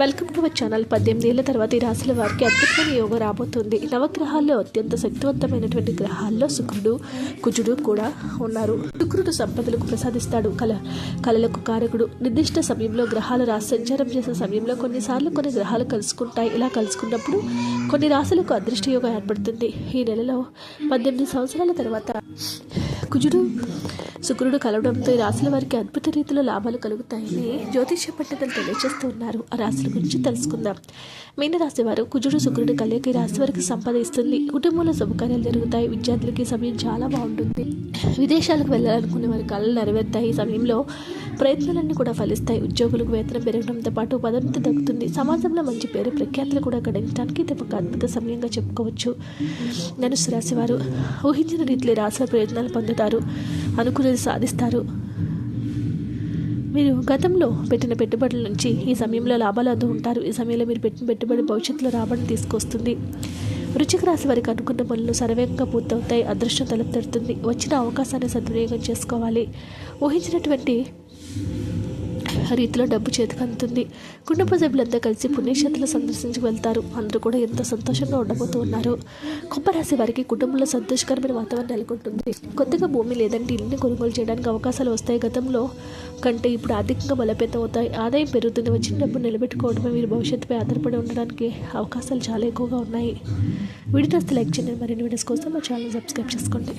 Welcome to my channel. పద్దెనిమిది ఏళ్ళ తర్వాత ఈ రాశుల వారికి అద్భుతమైన యోగం రాబోతుంది. నవగ్రహాల్లో అత్యంత శక్తివంతమైనటువంటి గ్రహాల్లో శుక్రుడు కుజుడు కూడా ఉన్నారు. శుక్రుడు సంపదలకు ప్రసాదిస్తాడు. కల కళలకు కారకుడు. నిర్దిష్ట సమయంలో గ్రహాలు రాశి సంచారం చేసే సమయంలో కొన్నిసార్లు కొన్ని గ్రహాలు కలుసుకుంటాయి. ఇలా కలుసుకున్నప్పుడు కొన్ని రాశులకు అదృష్ట యోగం ఏర్పడుతుంది. ఈ నెలలో పద్దెనిమిది సంవత్సరాల తర్వాత కుజుడు శుక్రుడు కలవడంతో ఈ రాశుల వారికి అద్భుత రీతిలో లాభాలు కలుగుతాయని జ్యోతిష్య పండితులు తెలియజేస్తూ ఉన్నారు. ఆ రాశుల గురించి తెలుసుకుందాం. మీనరాశి వారు కుజుడు శుక్రుడు కలియక ఈ రాశి వారికి సంపద ఇస్తుంది. కుటుంబంలో శుభకార్యాలు జరుగుతాయి. విద్యార్థులకి సమయం చాలా బాగుంటుంది. విదేశాలకు వెళ్ళాలనుకునే వారి కళలు నెరవేరుతాయి. ఈ సమయంలో ప్రయత్నాలన్నీ కూడా ఫలిస్తాయి. ఉద్యోగులకు వేతనం పెరగడంతో పాటు పదోన్నతి దక్కుతుంది. సమాజంలో మంచి పేరు ప్రఖ్యాతులు కూడా గడించడానికి ఇది ఒక అద్భుత సమయంగా చెప్పుకోవచ్చు. ధనుసు రాశి వారు ఊహించిన రీతిలో ఈ రాశుల ప్రయోజనాలు పొందుతారు అనుకున్నది సాధిస్తారు. మీరు గతంలో పెట్టిన పెట్టుబడుల నుంచి ఈ సమయంలో లాభాలు అందు ఉంటారు. ఈ సమయంలో మీరు పెట్టిన పెట్టుబడి భవిష్యత్తులో రాబడిని తీసుకొస్తుంది. వృచ్చిక రాశి వారికి అనుకున్న పనులు సర్వేగంగా పూర్తవుతాయి. అదృష్టం తలుపు వచ్చిన అవకాశాన్ని సద్వినియోగం చేసుకోవాలి. ఊహించినటువంటి రీతిలో డబ్బు చేతికి అందుతుంది. కుటుంబ సభ్యులంతా కలిసి పుణ్యక్షేత్రాలు సందర్శించి వెళ్తారు. అందరూ కూడా ఎంతో సంతోషంగా ఉండబోతూ ఉన్నారు. కుంభరాశి వారికి కుటుంబంలో సంతోషకరమైన వాతావరణం నెలకొంటుంది. కొత్తగా భూమి లేదంటే ఇల్లుని కొనుగోలు చేయడానికి అవకాశాలు వస్తాయి. గతంలో కంటే ఇప్పుడు ఆర్థికంగా బలపేతం అవుతాయి. ఆదాయం పెరుగుతుంది. వచ్చిన డబ్బు నిలబెట్టుకోవడమే మీరు భవిష్యత్తుపై ఆధారపడి ఉండడానికి అవకాశాలు చాలా ఎక్కువగా ఉన్నాయి. వీడియోస్ లైక్ చేయండి. మరిన్ని వీడియోస్ కోసం మా ఛానల్ సబ్స్క్రైబ్ చేసుకోండి.